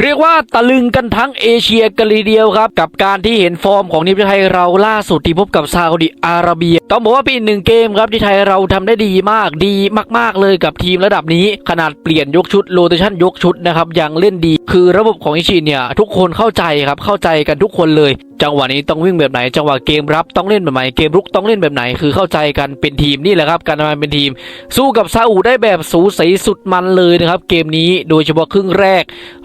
เรียกว่าตะลึงกันทั้งเอเชียกันเลยเดียวครับ กับการที่เห็นฟอร์มของทีมไทยเราล่าสุดที่พบกับซาอุดิอาระเบีย ต้องบอกว่าเป็นอีหนึ่งเกมครับที่ไทยเราทำได้ดีมากดีมาก ๆ เลยกับทีมระดับนี้ ขนาดเปลี่ยนยกชุดโรเตชันยกชุดนะครับยังเล่นดี คือระบบของอิชินเนี่ยทุกคนเข้าใจครับเข้าใจกันทุกคนเลยจังหวะนี้ต้องวิ่งแบบไหน จังหวะเกมรับต้องเล่นแบบไหนเกมรุกต้องเล่นแบบไหน คือเข้าใจกันเป็นทีมนี่แหละครับ การทำงานเป็นทีม สู้กับซาอุได้แบบสูสีสุดมันเลยนะครับ เกมนี้โดยเฉพาะครึ่งแรก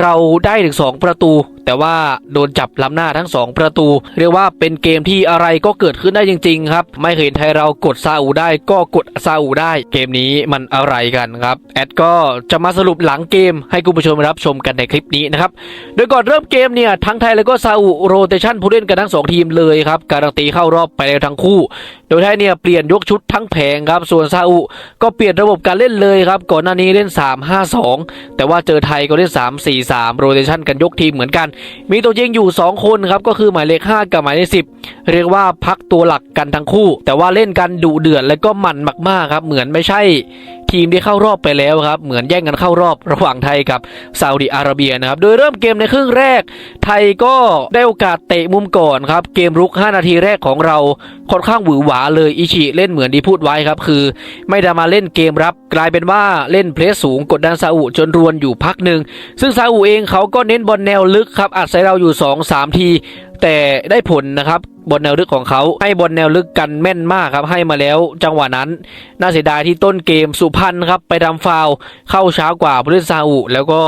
เราได้ถึง 2 ประตู แต่ว่าโดนจับล้ำหน้าทั้ง 2 ประตู เรียกว่าเป็นเกมที่อะไรก็เกิดขึ้นได้จริง ๆ ครับ ไม่เห็นไทยเรากดซาอุได้ก็กดซาอุได้ เกมนี้มันอะไรกันครับ แอดก็จะมาสรุปหลังเกมให้คุณผู้ชมรับชมกันในคลิปนี้นะครับ โดยก่อนเริ่มเกมเนี่ยทั้งไทยแล้วก็ซาอุโรเตชันผู้เล่นกันทั้งสองทีมเลยครับ การันตีเข้ารอบไปแล้วทั้งคู่ โดยไทยเนี่ยเปลี่ยนยกชุดทั้งแผงครับ ส่วนซาอุก็เปลี่ยนระบบการเล่นเลยครับ ก่อนหน้านี้เล่น 3-5-2 แต่ว่าเจอไทยก็เล่น 3-4-3โรเตชันกันยกทีมเหมือนกันมีตัวยิงอยู่ 2 คนครับก็คือหมายเลข 5 กับหมายเลข 10 เรียกว่าพักตัวหลักกันทั้งคู่ แต่ว่าเล่นกันดุเดือดและก็มันมากๆครับเหมือนไม่ใช่ ทีมที่เข้ารอบไปแล้วครับ เหมือนแย่งกันเข้ารอบระหว่างไทยกับซาอุดิอาระเบียนะครับ โดยเริ่มเกมในครึ่งแรก ไทยก็ได้โอกาสเตะมุมก่อนครับ เกมรุก 5 นาทีแรกของเราค่อนข้างหวือหวาเลยอิชิเล่นเหมือนที่พูดไว้ครับ คือ ไม่ได้มาเล่นเกมรับ กลายเป็นว่าเล่นเพลสสูงกดดันซาอุจนรวนอยู่พักหนึ่งซึ่งซาอุเองเขาก็เน้นบอลแนวลึกครับอัดใส่เราอยู่ 2-3 ทีแต่ได้ผลนะครับบอลแนวลึกของเขาให้บอลแนวลึกกันแม่นมากครับให้มาแล้วจังหวะนั้น น่าเสียดายที่ต้นเกมสุพรรณครับไปทำฟาวเข้าช้ากว่าผู้เล่นซาอุแล้วก็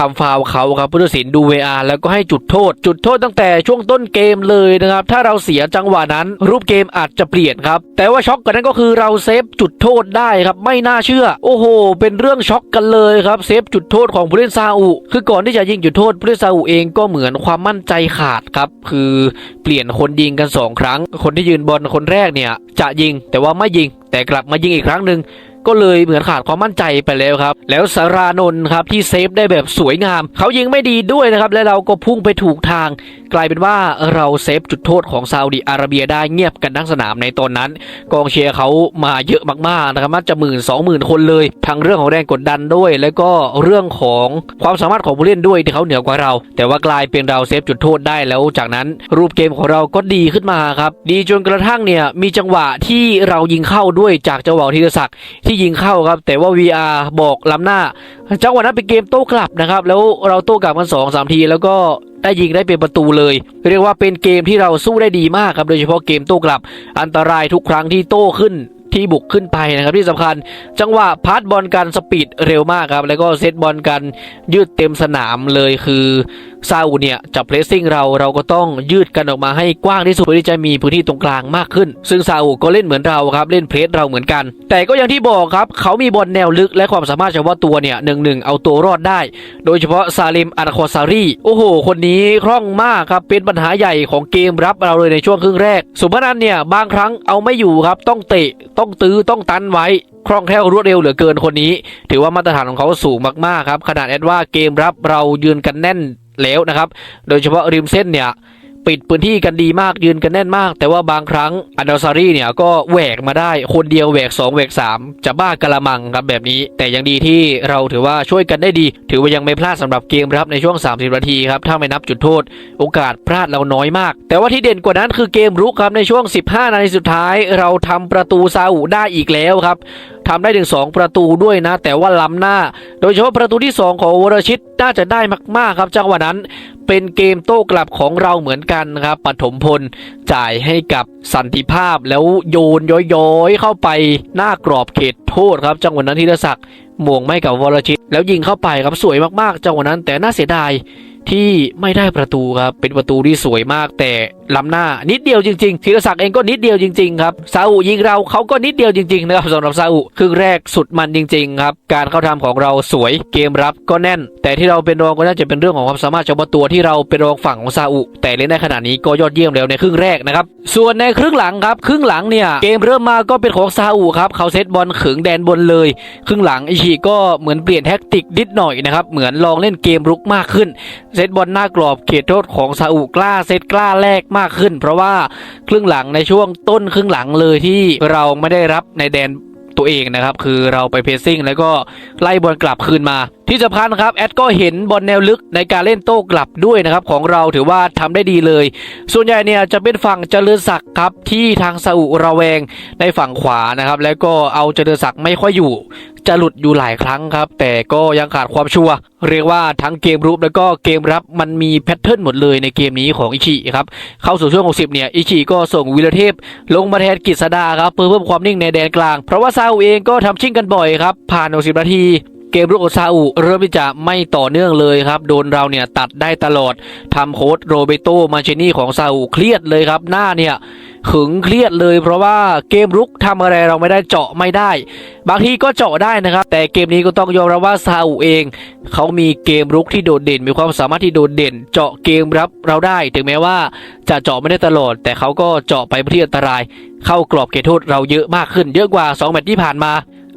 ทำฟาวเขาครับผู้ตัดสินดูเวอาแล้วก็ให้จุดโทษ จุดโทษตั้งแต่ช่วงต้นเกมเลยนะครับ ถ้าเราเสียจังหวะนั้น รูปเกมอาจจะเปลี่ยนครับ แต่ว่าช็อกกันนั้นก็คือเราเซฟจุดโทษได้ครับ ไม่น่าเชื่อ โอ้โห เป็นเรื่องช็อกกันเลยครับเซฟจุดโทษของผู้เล่นซาอุ คือก่อนที่จะยิงจุดโทษผู้เล่นซาอุเองก็เหมือนความมั่นใจขาดครับ คือเปลี่ยนคนยิงกันสองครั้ง คนที่ยืนบอลคนแรกเนี่ยจะยิงแต่ว่าไม่ยิง แต่กลับมายิงอีกครั้งหนึ่ง ก็เลยเหมือนขาดความมั่นใจไปแล้วครับ แล้วสารานนท์ครับที่เซฟได้แบบสวยงาม เขายิงไม่ดีด้วยนะครับและเราก็พุ่งไปถูกทาง กลายเป็นว่าเราเซฟจุดโทษของซาอุดิอาระเบียได้เงียบกันทั้งสนามในตอนนั้น กองเชียร์เขามาเยอะมากๆนะครับน่าจะหมื่นสองหมื่นคนเลยทั้งเรื่องของแรงกดดันด้วย แล้วก็เรื่องของความสามารถของผู้เล่นด้วยที่เขาเหนือกว่าเรา แต่ว่ากลายเป็นเราเซฟจุดโทษได้แล้ว จากนั้นรูปเกมของเราก็ดีขึ้นมาครับ ดีจนกระทั่งเนี่ยมีจังหวะที่เรายิงเข้าด้วยจากจังหวะธีรศักดิ์ที่ยิงเข้าครับ แต่ว่า VR บอกล้ำหน้า จังหวะนั้นเป็นเกมโต้กลับนะครับ แล้วเราโต้กลับกันสองสามที แล้วก็ได้ยิงได้เป็นประตูเลย เรียกว่าเป็นเกมที่เราสู้ได้ดีมากครับ โดยเฉพาะเกมโต้กลับ อันตรายทุกครั้งที่โต้ขึ้นที่บุกขึ้นไปนะครับที่สำคัญ จังหวะพาสบอลกันสปีดเร็วมากครับ แล้วก็เซตบอลกันยืดเต็มสนามเลยคือซาอุเนี่ยจะเพรสซิ่งเราเราก็ต้องยืดกันออกมาให้กว้างที่สุดเพื่อที่จะมีพื้นที่ตรงกลางมากขึ้น ซึ่งซาอุก็เล่นเหมือนเราครับเล่นเพรสเราเหมือนกัน แต่ก็อย่างที่บอกครับเขามีบอลแนวลึกและความสามารถเฉพาะตัวเนี่ยหนึ่งหนึ่งเอาตัวรอดได้ โดยเฉพาะซาลิมอานาโคซารีโอ้โห คนนี้คล่องมากครับเป็นปัญหาใหญ่ของเกมรับเราเลยในช่วงครึ่งแรก สุพนันเนี่ยบางครั้งเอาไม่อยู่ครับต้องเตะต้องตื้อต้องตันไว้คล่องแคล่วรวดเร็วเหลือเกินคนนี้ ถือว่ามาตรฐานของเขาสูงมากๆครับขนาดแอดว่าเกมรับเรายืนกันแน่น แล้วนะครับ โดยเฉพาะริมเส้นเนี่ยปิดพื้นที่กันดีมากยืนกันแน่นมาก แต่ว่าบางครั้งอันดอซารีเนี่ยก็แหวกมาได้คนเดียวแหวก 2แหวก 3 จะบ้ากระมังครับแบบนี้ แต่ยังดีที่เราถือว่าช่วยกันได้ดี ถือว่ายังไม่พลาดสำหรับเกมรับในช่วง 30 นาทีครับถ้าไม่นับจุดโทษ โอกาสพลาดเราน้อยมาก แต่ว่าที่เด่นกว่านั้นคือเกมรุกครับในช่วง 15 นาทีสุดท้าย เราทำประตูซาอุได้อีกแล้วครับ ทำได้ถึง 2 ประตูด้วยนะ แต่ว่าล้ำหน้า โดยเฉพาะประตูที่ 2 ของวรชิตน่าจะได้มาก ๆ ครับจังหวะนั้นเป็นเกมโต้กลับของเราเหมือนกันครับปฐมพลจ่ายให้กับสันติภาพแล้วโยนย้อยๆ เข้าไปหน้ากรอบเขตโทษครับ จังหวะนั้นธีรศักดิ์หม่วงไม่กับวรชิต แล้วยิงเข้าไปครับสวยมากๆ จังหวะนั้นแต่น่าเสียดาย ที่ไม่ได้ประตูครับ เป็นประตูที่สวยมากแต่ล้ำหน้านิดเดียวจริงๆธีรศักดิ์เองก็นิดเดียวจริงๆครับซาอุยิงเราเขาก็นิดเดียวจริงๆนะครับสำหรับซาอุครึ่งแรกสุดมันจริงๆครับการเข้าทำของเราสวยเกมรับก็แน่น แต่ที่เราเป็นรองก็น่าจะเป็นเรื่องของความสามารถเฉพาะตัวที่เราเป็นรองฝั่งของซาอุ แต่เล่นได้ขนาดนี้ก็ยอดเยี่ยมแล้วในครึ่งแรกนะครับส่วนในครึ่งหลังครับ ครึ่งหลังเนี่ยเกมเริ่มมาก็เป็นของซาอุครับเขาเซตบอลขึงแดนบนเลย ครึ่งหลังอิชิก็เหมือนเปลี่ยนแท็กติกนิดหน่อยนะครับเหมือนลองเล่นเกมรุกมากขึ้นเซซตบอลหน้ากรอบเขตโทษของซาอุกล้าเซตกล้าแรกมากขึ้น เพราะว่าครึ่งหลังในช่วงต้นครึ่งหลังเลยที่เราไม่ได้รับในแดนตัวเองนะครับ คือเราไปเพสซิ่งแล้วก็ไล่บอลกลับคืนมา ที่สำคัญครับแอดก็เห็นบอลแนวลึกในการเล่นโต้กลับด้วยนะครับของเราถือว่าทำได้ดีเลย ส่วนใหญ่เนี่ยจะเป็นฝั่งเจริญศักดิ์ครับที่ทางซาอุระแวงในฝั่งขวานะครับแล้วก็เอาเจริญศักดิ์ไม่ค่อยอยู่จะหลุดอยู่หลายครั้งครับ แต่ก็ยังขาดความชัวเรียกว่าทั้งเกมรุกแล้วก็เกมรับมันมีแพทเทิร์นหมดเลยในเกมนี้ของอิชิครับเข้าสู่ช่วง 60 เนี่ยอิชิก็ส่งวิลเทพ ลงมาแทนกฤษดาครับเพื่อเพิ่มความนิ่งในแดนกลาง เพราะว่าซาอุเองก็ทำชิ่งกันบ่อยครับผ่าน 60 นาที เกมรุกของซาอุเริ่มที่จะไม่ต่อเนื่องเลยครับ โดนเราเนี่ยตัดได้ตลอดทำโค้ดโรเบโตมาเชนี่ของซาอุเครียดเลยครับหน้าเนี่ยขึงเครียดเลย เพราะว่าเกมรุกทำอะไรเราไม่ได้เจาะไม่ได้ บางทีก็เจาะได้นะครับ แต่เกมนี้ก็ต้องยอมรับว่าซาอุเอง เขามีเกมรุกที่โดดเด่น มีความสามารถที่โดดเด่น เจาะเกมรับเราได้ ถึงแม้ว่าจะเจาะไม่ได้ตลอด แต่เขาก็เจาะไปเพื่อที่อันตราย เข้ากรอบเขตโทษเราเยอะมากขึ้น เยอะกว่า 2 แมตช์ที่ผ่านมา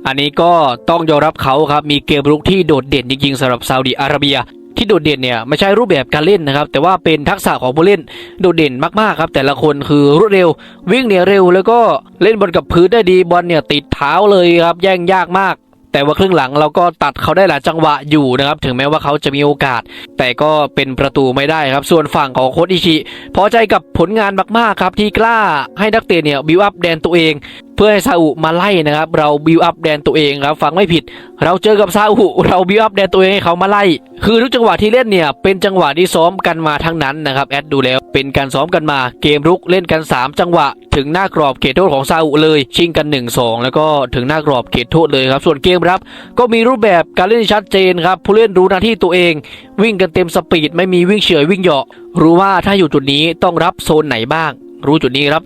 อันนี้ก็ต้องยอมรับเขาครับ มีเกมรุกที่โดดเด่นจริงๆสำหรับซาอุดิอาระเบีย ที่โดดเด่นเนี่ยไม่ใช่รูปแบบการเล่นนะครับ แต่ว่าเป็นทักษะของผู้เล่นโดดเด่นมากๆครับ แต่ละคนคือรวดเร็ว วิ่งเนี่ยเร็วแล้วก็เล่นบอลกับพื้นได้ดีบอลเนี่ยติดเท้าเลยครับแย่งยากมากแต่ว่าครึ่งหลังเราก็ตัดเขาได้หลายจังหวะอยู่นะครับ ถึงแม้ว่าเขาจะมีโอกาส แต่ก็เป็นประตูไม่ได้ครับ ส่วนฝั่งของโค้ชอิชิพอใจกับผลงานมากๆครับที่กล้าให้นักเตะเนี่ยบิวอัพแดนตัวเองเพื่อให้ซาอุมาไล่นะครับ เราบิวอัพแดนตัวเองครับฟังไม่ผิด เราเจอกับซาอุเราบิวอัพแดนตัวเองให้เขามาไล่ คือทุกจังหวะที่เล่นเนี่ย เป็นจังหวะที่ซ้อมกันมาทั้งนั้นนะครับแอดดูแล้วเป็นการซ้อมกันมาเกมรุกเล่นกัน 3 จังหวะ ถึงหน้ากรอบเขตโทษของซาอุเลย ชิงกัน 1-2 แล้วก็ถึงหน้ากรอบเขตโทษเลยครับ ส่วนเกมรับ ก็มีรูปแบบการเล่นที่ชัดเจนครับผู้เล่นรู้หน้าที่ตัวเอง วิ่งกันเต็มสปีดไม่มีวิ่งเฉยวิ่งเหาะรู้ว่าถ้าอยู่จุดนี้ต้องรับโซนไหนบ้าง รู้จุดนี้รับ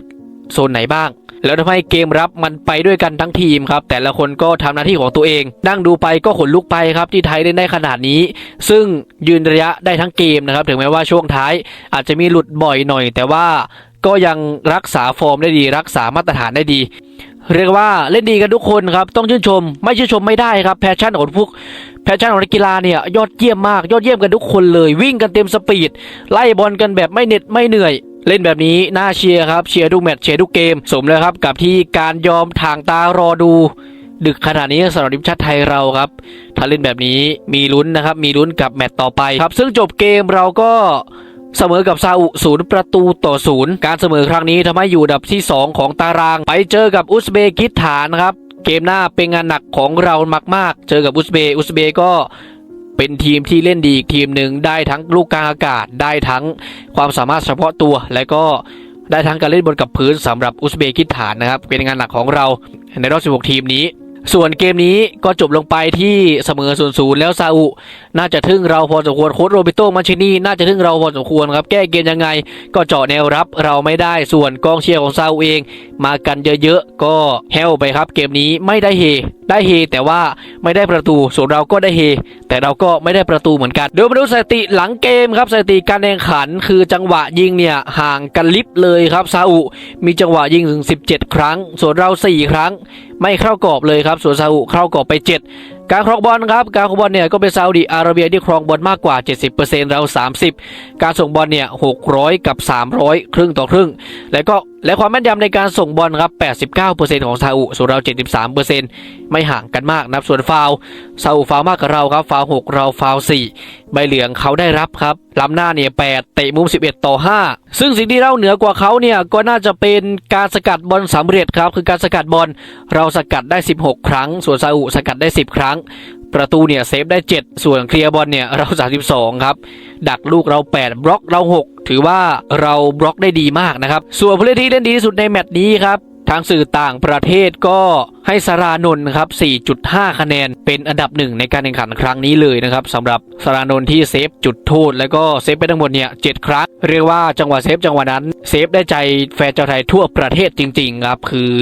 โซนไหนบ้าง แล้วทำให้เกมรับมันไปด้วยกันทั้งทีมครับ แต่ละคนก็ทำหน้าที่ของตัวเอง นั่งดูไปก็ขนลุกไปครับที่ไทยเล่นได้ขนาดนี้ ซึ่งยืนระยะได้ทั้งเกมนะครับ ถึงแม้ว่าช่วงท้ายอาจจะมีหลุดบ่อยหน่อย แต่ว่าก็ยังรักษาฟอร์มได้ดี รักษามาตรฐานได้ดี เรียกว่าเล่นดีกันทุกคนครับ ต้องชื่นชม ไม่ชื่นชมไม่ได้ครับแพชชั่นของพวกแพชชั่นของนักกีฬาเนี่ยยอดเยี่ยมมาก ยอดเยี่ยมกันทุกคนเลย วิ่งกันเต็มสปีดไล่บอลกันแบบไม่เหน็ดไม่เหนื่อย เล่นแบบนี้น่าเชียร์ครับเชียร์ทุกแมตช์เชียร์ทุกเกม สมแล้วครับกับที่การยอมทางตารอดู ดึกขนาดนี้สำหรับทีมชาติไทยเราครับ ถ้าเล่นแบบนี้มีลุ้นนะครับ มีลุ้นกับแมตช์ต่อไปครับ ซึ่งจบเกมเราก็เสมอกับซาอุศูนย์ประตูต่อศูนย์การเสมอครั้งนี้ทำให้อยู่ดับที่ 2 ของตาราง ไปเจอกับอุซเบกิสถานครับ เกมหน้าเป็นงานหนักของเรามาก ๆ เจอกับอุซเบอุซเบก็ เป็นทีมที่เล่นดีอีกทีมหนึ่งได้ทั้งลูกกลางอากาศได้ทั้งความสามารถเฉพาะตัว และก็ได้ทั้งการเล่นบนกับพื้นสำหรับอุซเบกิสถานนะครับ เป็นงานหนักของเราในรอบ 16 ทีมนี้ ส่วนเกมนี้ก็จบลงไปที่เสมอศูนย์ศูนย์แล้วซาอุ น่าจะทึ่งเราพอสมควรโค้ชโรบิโตมันชินีน่าจะทึ่งเราพอสมควรครับ แก้เกมยังไง ก็เจาะแนวรับเราไม่ได้ส่วนกองเชียร์ของซาอุเอง มากันเยอะๆก็แฮวไปครับ เกมนี้ไม่ได้เฮ ได้เฮแต่ว่าไม่ได้ประตูส่วนเราก็ได้เฮแต่เราก็ไม่ได้ประตูเหมือนกันโดยมาดูสถิติหลังเกมครับสถิติการแข่งขันคือจังหวะยิงเนี่ยห่างกันลิบเลยครับซาอุมีจังหวะยิงถึง 17 ครั้ง ส่วนเรา 4 ครั้ง ไม่เข้ากรอบเลยครับ ส่วนซาอุเข้ากรอบไป 7การครองบอลครับ การครองบอลเนี่ยก็เป็นซาอุดิอาระเบียที่ครองบอลมากกว่า 70%เรา 30 การส่งบอลเนี่ย 600 กับ 300 ครึ่งต่อครึ่ง แล้วก็และความแม่นยำในการส่งบอลครับ 89%ของซาอุส่วนเรา 73%ไม่ห่างกันมากนะครับส่วนฟาวซาอุฟาวมากกว่าเราครับ ฟาว6เราฟาว4 ใบเหลืองเขาได้รับครับล้ำหน้าเนี่ย8เตะมุม 11 ต่อ 5 ซึ่งสิ่งที่เราเหนือกว่าเขาเนี่ยก็น่าจะเป็นการสกัดบอลสำเร็จครับ คือการสกัดบอลเราสกัดได้ 16 ครั้ง ส่วนซาอุสกัดได้ 10 ครั้งประตูเนี่ยเซฟได้ 7 ส่วนเคลียร์บอลเนี่ยเรา 32 ครับ ดักลูกเรา 8 บล็อกเรา 6 ถือว่าเราบล็อกได้ดีมากนะครับ ส่วนผู้เล่นที่เล่นดีที่สุดในแมตช์นี้ครับทางสื่อต่างประเทศก็ให้สารานนท์ครับ 4.5 คะแนน เป็นอันดับหนึ่งในการแข่งขันครั้งนี้เลยนะครับสำหรับสารานนท์ที่เซฟจุดโทษ แล้วก็เซฟไปทั้งหมดเนี่ย7ครั้ง เรียกว่าจังหวะเซฟจังหวะนั้น เซฟได้ใจแฟนชาวไทยทั่วประเทศจริง ๆ ครับ คือ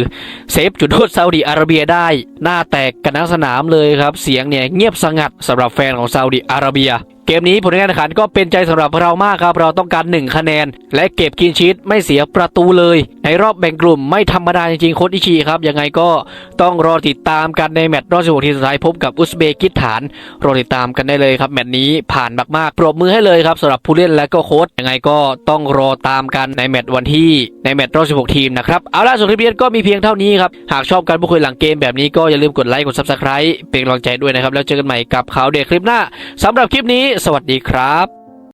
เซฟจุดโทษซาอุดิอาระเบียได้ หน้าแตกกันทั้งสนามเลยครับ เสียงเนี่ยเงียบสงัดสำหรับแฟนของซาอุดิอาระเบีย เกมนี้ผลการแข่งขันก็เป็นใจสำหรับเรามากครับ เราต้องการ 1 คะแนน และเก็บกินชีตไม่เสียประตูเลย ในรอบแบ่งกลุ่มไม่ธรรมดาจริงๆโค้ชอิชิครับ ยังไงก็ต้องรอติดตามกันในแมตช์รอบ16ทีมสุดท้ายพบกับอุซเบกิสถาน รอติดตามกันได้เลยครับ แมตช์นี้ผ่านมากๆปรบมือให้เลยครับสำหรับผู้เล่นและก็โค้ชยังไงก็ต้องรอตามกันในแมตช์วันที่ในแมตช์รอบ16 ทีมนะครับเอาล่ะส่วนคลิปนี้ก็มีเพียงเท่านี้ครับหากชอบการพูดคุยหลังเกมแบบนี้ก็อย่าลืมกดไลค์กด subscribe เป็นกำลังใจด้วยนะครับแล้วเจอกันใหม่กับข่าวเด็กคลิปหน้าสำหรับคลิปนี้สวัสดีครับ